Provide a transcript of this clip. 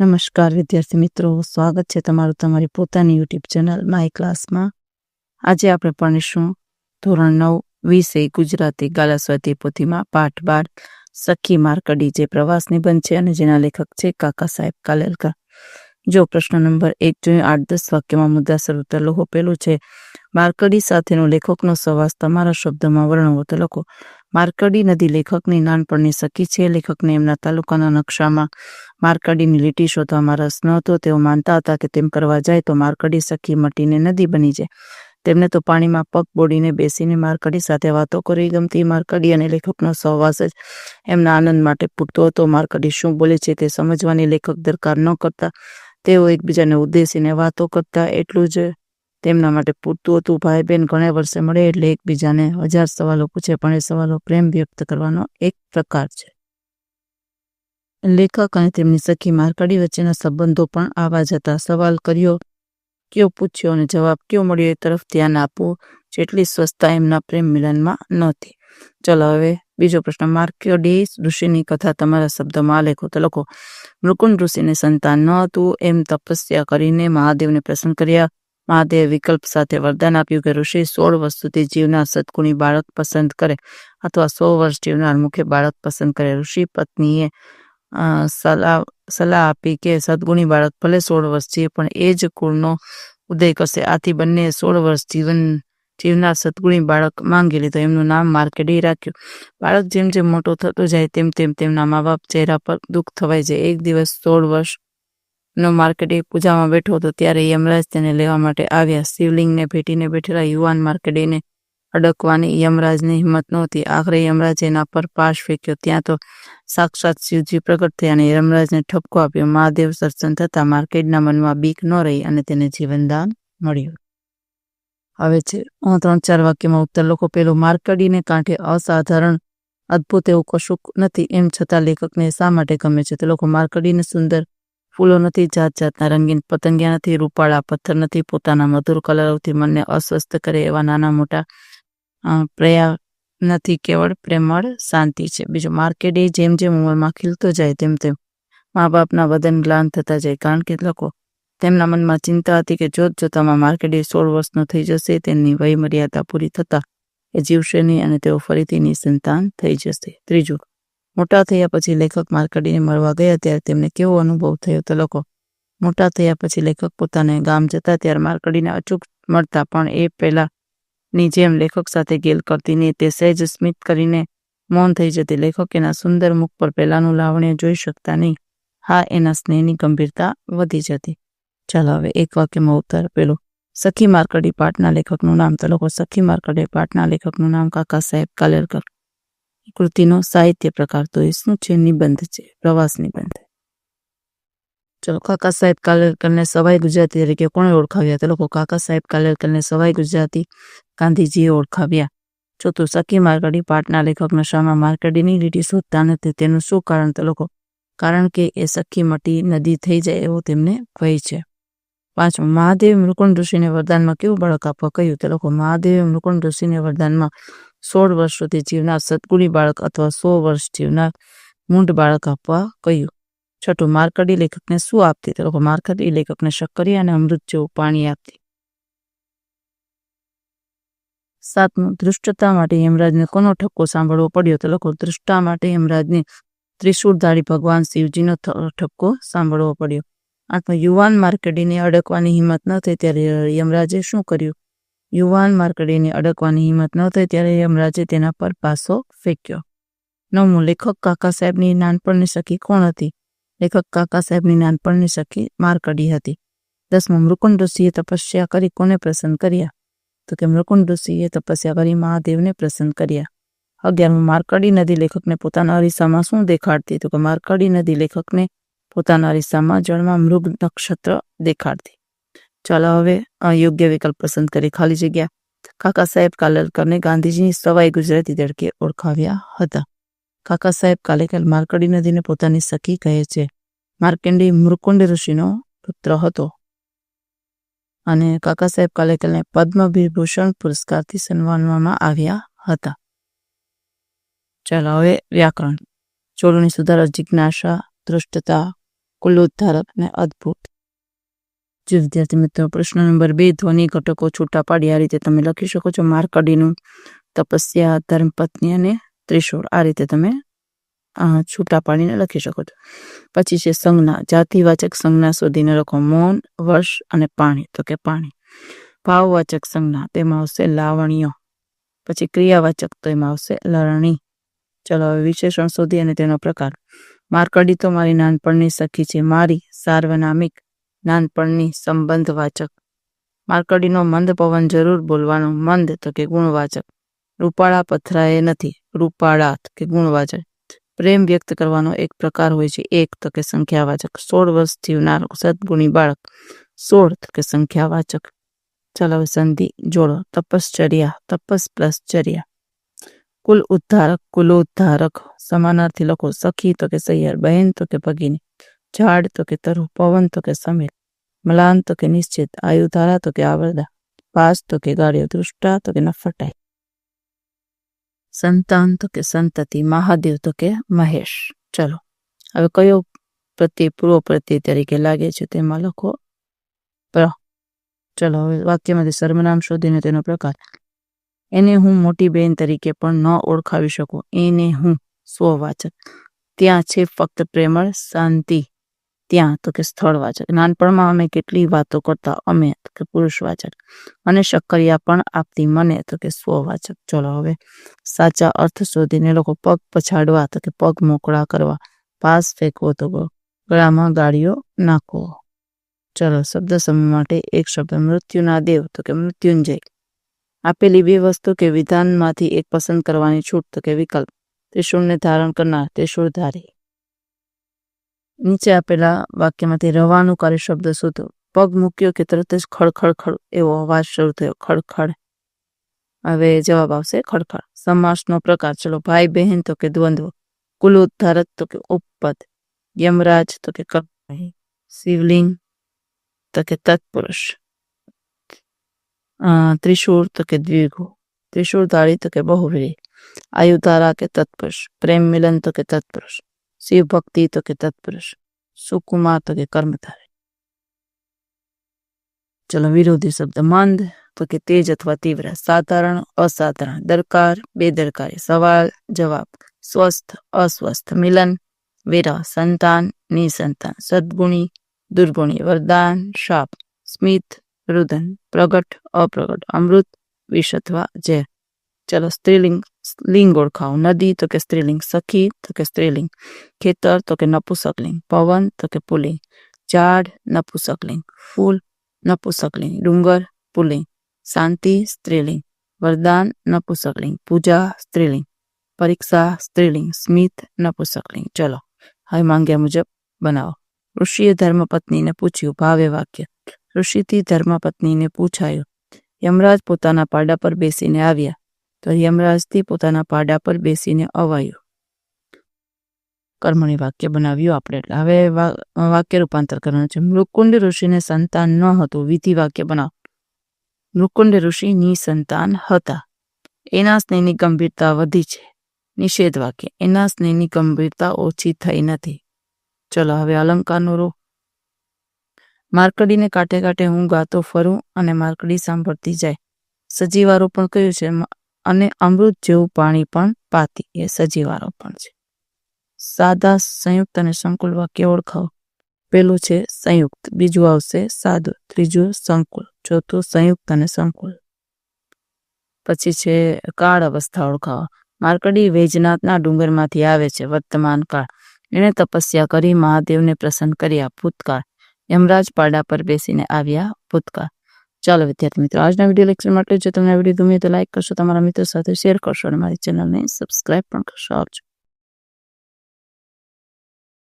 નમસ્કાર વિદ્યાર્થી મિત્રો, સ્વાગત છે તમારું તમારી પોતાની યુટ્યુબ ચેનલ માય ક્લાસમાં આજે આપણે ભણીશું ધોરણ નવ, વિષય ગુજરાતી ગાલાસ્વાતી પોથીમાં પાઠ બાર, સખી માર્કડી જે પ્રવાસ નિબંધ છે અને જેના લેખક છે કાકા સાહેબ કાલેલકર. જો પ્રશ્ન નંબર એક જોઈએ, આઠ દસ વાક્યમાં મુદ્દા સ્વરૂપે લખો પેલું છે માર્કડી સાથેનો લેખકનો સવાસ તમારા શબ્દમાં વર્ણવો તો લખો. માર્કડી નદી લેખકની નાનપણની સખી છે. લેખકને એમના તાલુકાના નકશામાં માર્કડીની લીટી શોધવામાં રસ ન હતો તેઓ માનતા હતા કે તેમ કરવા જાય તો માર્કડી સખી મટીને નદી બની જાય. તેમને તો પાણીમાં પગ બોડીને બેસીને માર્કડી સાથે વાતો કરી ગમતી. માર્કડી અને લેખકનો સહવાસ જ એમના આનંદ માટે પૂરતો હતો. માર્કડી શું બોલે છે તે સમજવાની લેખક દરકાર ન કરતા. તેઓ એકબીજાને ઉદ્દેશીને વાતો કરતા. એટલું જ તેમના માટે પૂરતું હતું. ભાઈ બહેન ઘણા વર્ષે મળે એટલે એકબીજાને હજાર સવાલો પૂછે, પણ એ સવાલો પ્રેમ વ્યક્ત કરવાનો એક પ્રકાર છે. લેખક અને તેમની સખી માર્કડી વચ્ચેના સંબંધો પણ આવા જ સવાલ કર્યો, કયો પૂછ્યો અને જવાબ કયો મળ્યો એ તરફ ધ્યાન આપવું જેટલી સ્વસ્થતા એમના પ્રેમ મિલનમાં નહોતી ચલો હવે બીજો પ્રશ્ન. માર્કડી ઋષિની કથા તમારા શબ્દમાં લેખો. તો લખો મૃકુંડ ઋષિને સંતાન ન હતું. એમ તપસ્યા કરીને મહાદેવને પ્રસન્ન કર્યા. મહાદેવ વિકલ્પ સાથે વરદાન આપ્યું કે ઋષિ સોળ વર્ષથી જીવના સદગુણી બાળક પસંદ કરે અથવા સો વર્ષ જીવનાર મુખ્ય બાળક પસંદ કરે. ઋષિ પત્નીએ સલાહ સલાહ આપી કે સદગુણી બાળક ભલે સોળ વર્ષ જીવે પણ એ જ કુળનો ઉદય કરશે. આથી બંને સોળ વર્ષ જીવન, જીવનાર સદગુણી બાળક માંગી લીધો. એમનું નામ માર્કેડી રાખ્યું. બાળક જેમ જેમ મોટો થતો જાય તેમ તેમ તેમના મા બાપ ચહેરા પર દુઃખ થવાય જાય. એક દિવસ સોળ વર્ષ નો માર્કેડે પૂજામાં બેઠો હતો ત્યારે યમરાજ તેને લેવા માટે આવ્યા. શિવલિંગને ભેટીને બેઠેલા યુવાન માર્કેડેને અડકવાની યમરાજની હિંમત નહોતી. આખરે યમરાજે એના પર પાશ ફેંક્યો. ત્યાં તો સાક્ષાત શિવજી પ્રગટ થયા અને યમરાજને ઠપકો આપ્યો. મહાદેવ દર્શન થતા માર્કેટના મનમાં બીક ન રહી અને તેને જીવનદાન મળ્યું. હવે છે ત્રણ ચાર વાક્યમાં ઉત્તર લોકો પેલું, માર્કડીને કાંઠે અસાધારણ, અદ્ભુત એવું કશુંક નથી. એમ છતાં લેખકને શા માટે ગમે છે? તે લોકો માર્કડીને સુંદર ફૂલો નથી જાત જાતના રંગીન પતંગિયા નથી રૂપાળા પથ્થર નથી પોતાના મધુર કલરોથી મનને અસ્વસ્થ કરે એવા નાના મોટા પ્રયા નથી, કેવળ પ્રેમળ શાંતિ છે. બીજું, માર્કેટ એ જેમ જેમ ઉંમરમાં ખીલતો જાય, તેમ તેમ મા બાપના વદન ગ્લાન થતા જાય. કારણ કે લોકો તેમના મનમાં ચિંતા હતી કે જોત જોતામાં માર્કેટ એ સોળ વર્ષનો થઈ જશે, તેમની વય મર્યાદા પૂરી થતા એ જીવશે નહીં અને તેઓ ફરીથી નિસંતાન થઈ જશે. ત્રીજું મોટા થયા પછી લેખક માર્કડીને મળવા ગયા ત્યારે તેમને કેવો અનુભવ થયો તો લોકો મોટા થયા પછી લેખક પોતાને ગામ જતા ત્યારે માર્કડીને અચૂક મળતા પણ એ પહેલાંની જેમ લેખક સાથે ગેલ કરતી નહીં. તે સહેજ સ્મિત કરીને મૌન થઈ જતી. લેખક એના સુંદર મુખ પર પહેલાનું લાવણ્ય જોઈ શકતા નહીં. હા, એના સ્નેહની ગંભીરતા વધી જતી. ચાલો હવે એક વાક્યમાં ઉત્તર પેલું. સખી માર્કડી પાઠના લેખકનું નામ તો લોકો સખી માર્કડી પાઠના લેખકનું નામ કાકા સાહેબ કાલેરકર. કૃતિનો સાહિત્ય પ્રકાર તો એ શું છે? નિબંધ છે, પ્રવાસ નિબંધ. ચલો, કાકા સાહેબ કાલેલકરને સવાઈ ગુજરાતી તરીકે કોણે ઓળખાવ્યા? તે લોકો કાકા સાહેબ કાલેલકરને સવાઈ ગુજરાતી ગાંધીજીએ ઓળખાવ્યા. ચોથું, સખી માર્કડી પાટના લેખકનો શામાં માર્કડીની લીટી શોધતા નથી. તેનું શું કારણ? તે લોકો, કારણ કે એ સખી મટી નદી થઈ જાય એવો તેમને ભય છે. પાંચમું, મહાદેવ મૃકુંડ ઋષિને વરદાનમાં કેવું બાળક આપવા કહ્યું? તે લોકો, મહાદેવે મૃકુંડ ઋષિને વરદાનમાં સોળ વર્ષ સુધી જીવનાર સદગુણી બાળક અથવા સો વર્ષ જીવનાર મૂંઢ બાળક આપવા કહ્યું. છઠ્ઠું, માર્કડી લેખકને શું આપતી? તે માર્કડી લેખકને શક્કરી અને અમૃત જેવું પાણી આપતી. સાતમું દૃષ્ટતા માટે યમરાજને કોનો ઠપકો સાંભળવો પડ્યો? તો લોકો દૃષ્ટા માટે યમરાજને ત્રિશુળધારી ભગવાન શિવજીનો ઠપકો સાંભળવો પડ્યો. આઠમું, યુવાન માર્કડીને અડકવાની હિંમત ન થઈ ત્યારે યમરાજે શું કર્યું? યુવાન માર્કડીને અડકવાની હિંમત ન થઈ ત્યારે યમરાજે તેના પર પાસો ફેંક્યો. નવમું, લેખક કાકા સાહેબની નાનપણની સખી કોણ હતી? લેખક કાકા સાહેબની નાનપણની સખી માર્કડી હતી. દસમું મૃકુંડ ઋષિએ તપસ્યા કરી કોને પ્રસન્ન કર્યા? તો કે મૃકુંડ ઋષિએ તપસ્યા કરી મહાદેવને પ્રસન્ન કર્યા. અગિયારમું, માર્કડી નદી લેખકને પોતાના અરીસામાં શું દેખાડતી? તો કે માર્કડી નદી લેખકને પોતાના અરીસામાં જળમાં મૃગ નક્ષત્ર દેખાડતી. ચાલો હવે યોગ્ય વિકલ્પ પસંદ કરી ખાલી જગ્યા કાકા સાહેબ કાલેલકરને ગાંધીજીની સવાઈ ગુજરાતી તરીકે ઓળખાવ્યા હતા. કાકા સાહેબ કાલેકર માર્કડી નદીને પોતાની સખી કહે છે. માર્કંડી મૃકુંડ ઋષિનો પુત્ર હતો. અને કાકા સાહેબ કાલેકરને પદ્મવિભૂષણ પુરસ્કારથી સન્માનવામાં આવ્યા હતા. ચાલો હવે વ્યાકરણ. ચોરણી સુધારો જિજ્ઞાસા દૃષ્ટતા કુલોદ્ધારક અને અદ્ભુત જે વિદ્યાર્થી મિત્રો પ્રશ્ન નંબર બે, ધ્વનિ ઘટકો છૂટા પાડી આ રીતે તમે લખી શકો છો માર્કડીનું તપસ્યા, ધર્મપત્ની અને ત્રિશૂળ. આ રીતે તમે છૂટા પાડીને લખી શકો છો. પછી છે સંજ્ઞા. જાતિવાચક સંજ્ઞા શોધીને લખો. મૌન, વર્ષ અને પાણી. તો કે પાણી. ભાવવાચક સંજ્ઞા. તેમાં આવશે લાવણ્ય. પછી ક્રિયાવાચક. તો એમાં આવશે લરણી. ચલો, હવે વિશેષણ શોધી અને તેનો પ્રકાર. માર્કડી તો મારી નાનપણની સખી છે. મારી સાર્વનામિક નાનપણની સંબંધવાચક. માર્કડીનો મંદ પવન જરૂર બોલવાનો મંદ તો કે ગુણવાચક. રૂપાળા પથરાએ નથી રૂપાળા કે ગુણવાચક. પ્રેમ વ્યક્ત કરવાનો એક પ્રકાર હોય છે, એક તો કે સંખ્યાવાચક. સોળ વર્ષ જીવનાર સદગુણી બાળક, સોળ તો કે સંખ્યાવાચક. ચલો સંધિ જોડો, તપશ્ચર્યા, તપસ પ્લસ ચર્યા. કુલ ઉદ્ધારક, કુલોદ્ધારક, સમાનાર્થી લખો. સખી તો કે સૈયર, બહેન તો કે ભગીની. ઝાડ તો કે તરુ પવન તો કે સમીર, મલાન તો કે નિશ્ચિત, આયુધારા તો કે આવરદા પાસ તો કે ગાળ્યો દૃષ્ટા તો કે નફટાઈ સંતાન તો કે સંતતિ, મહાદેવ તો કે મહેશ. ચલો, હવે કયો પ્રત્યે, પૂર્વ પ્રત્યે તરીકે લાગે છે તેમાં લખો. ચલો, હવે વાક્યમાંથી સર્વનામ શોધીને તેનો પ્રકાર. એને હું મોટી બેન તરીકે પણ ન ઓળખાવી શકું. એને હું સ્વવાચક. ત્યાં છે ફક્ત પ્રેમળ, શાંતિ. ત્યાં તો કે સ્થળવાચક નાનપણમાં અમે કેટલી વાતો કરતા, અમે તો કે પુરુષવાચક અને શક્કરિયા પણ આપતી મને તો કે સ્વવાચક ચલો હવે સાચા અર્થ શોધીને લોકો પગ પછાડવા, તો કે પગ મોકળા કરવા. પાસ ફેંકવો તો ગળામાં ગાળીઓ નાખવો ચલો, શબ્દ સમૂહ માટે એક શબ્દ. મૃત્યુના દેવ, તો કે મૃત્યુંજય. આપેલી બે વસ્તુ કે વિધાનમાંથી એક પસંદ કરવાની છૂટ, તો કે વિકલ્પ. ત્રિશુળને ધારણ કરનાર ત્રિશૂળધારી. નીચે આપેલા વાક્યમાંથી રવાનું કાર્ય શબ્દ શોધો. પગ મૂક્યો કે તરત જ ખડખડ ખડ એવો અવાજ શરૂ થયો. ખડખડ. હવે જવાબ આવશે ખડખડ. સમાસનો પ્રકાર. ચલો ભાઈ બહેન તો કે દ્વંદ્વ. કુલોદ્ધારક તો કે ઉપપદ. યમરાજ તો કે કર્મ શિવલિંગ તો કે તત્પુરુષ. અ, ત્રિશૂળ તો કે દ્વિગુ. ત્રિશૂળધારી તો કે બહુવ્રીહી આયુધારા કે તત્પુરુષ. પ્રેમ મિલન તો કે તત્પુરુષ. શિવ ભક્તિ તો કે તત્પુરુષ સુકુમાર તો કે કર્મધારી ચલો વિરોધી શબ્દ મંદ તો કે તેજ અથવા તીવ્ર સાધારણ અસાધારણ દરકાર બેદરકારી સવાલ જવાબ સ્વસ્થ અસ્વસ્થ મિલન વિરહ સંતાન નિસંતાન સદગુણી દુર્ગુણી વરદાન શાપ સ્મિત રુદન પ્રગટ અપ્રગટ અમૃત વિષ અથવા ઝેર ચલો સ્ત્રીલિંગ લિંગ ઓળખાવો નદી તો કે સ્ત્રીલિંગ સખી તો કે સ્ત્રીલિંગ ખેતર તો કે નપુસકલિંગ પવન તો કે પુલિંગ ઝાડ નપુસકલિંગ ફૂલ નપુસકલિંગ ડુંગર પુલિંગ શાંતિ સ્ત્રીલિંગ વરદાન નપુસકલિંગ પૂજા સ્ત્રીલિંગ પરીક્ષા સ્ત્રીલિંગ સ્મિત નપુસકલિંગ ચલો હવે માંગ્યા મુજબ બનાવો ઋષિએ ધર્મપત્નીને પૂછ્યું ભાવે વાક્ય ઋષિથી ધર્મપત્નીને પૂછાયું યમરાજ પોતાના પાડા પર બેસીને આવ્યા તો યમરાજથી પોતાના પાડા પર બેસીને અવાયું. કર્મણી વાક્ય બનાવ્યું આપણે. એટલે હવે વાક્ય રૂપાંતર કરવાનું છે. મૃકુંડ ઋષિને સંતાન ન હતું. વિધિ વાક્ય બનાવ. મૃકુંડ ઋષિની સંતાન હતા. એના સ્નેહની ગંભીરતા વધી છે. નિષેધ વાક્ય. એના સ્નેહની ગંભીરતા ઓછી થઈ નથી. ચલો હવે અલંકારનો રૂપ. માર્કડીને કાંઠે કાંઠે હું ગાતો ફરું અને માર્કડી સાંભળતી જાય. સજીવારો પણ કહ્યું છે? અને અમૃત જેવું પાણી પણ પાતી. એ સજીવારો પણ છે. સાદા, સંયુક્ત અને સંકુલ વાક્ય ઓળખાવો. પેલું છે સંયુક્ત, બીજું આવશે સાદું, ત્રીજું સંકુલ, ચોથું સંયુક્ત અને સંકુલ. પછી છે કાળ અવસ્થા ઓળખાવો. માર્કડી વૈજનાથના ડુંગરમાંથી આવે છે વર્તમાન કાળ. એણે તપસ્યા કરી, મહાદેવને પ્રસન્ન કર્યા, ભૂતકાળ. યમરાજ પાડા પર બેસીને આવ્યા ભૂતકાળ. ચાલો વિદ્યાર્થી મિત્રો, આજના વીડિયો લેક્ચર માટે જો તમને આ વીડિયો ગમ્યો તો લાઈક કરશો, તમારા મિત્રો સાથે શેર કરશો અને મારી ચેનલને સબસ્ક્રાઈબ પણ કરશો. આવજો.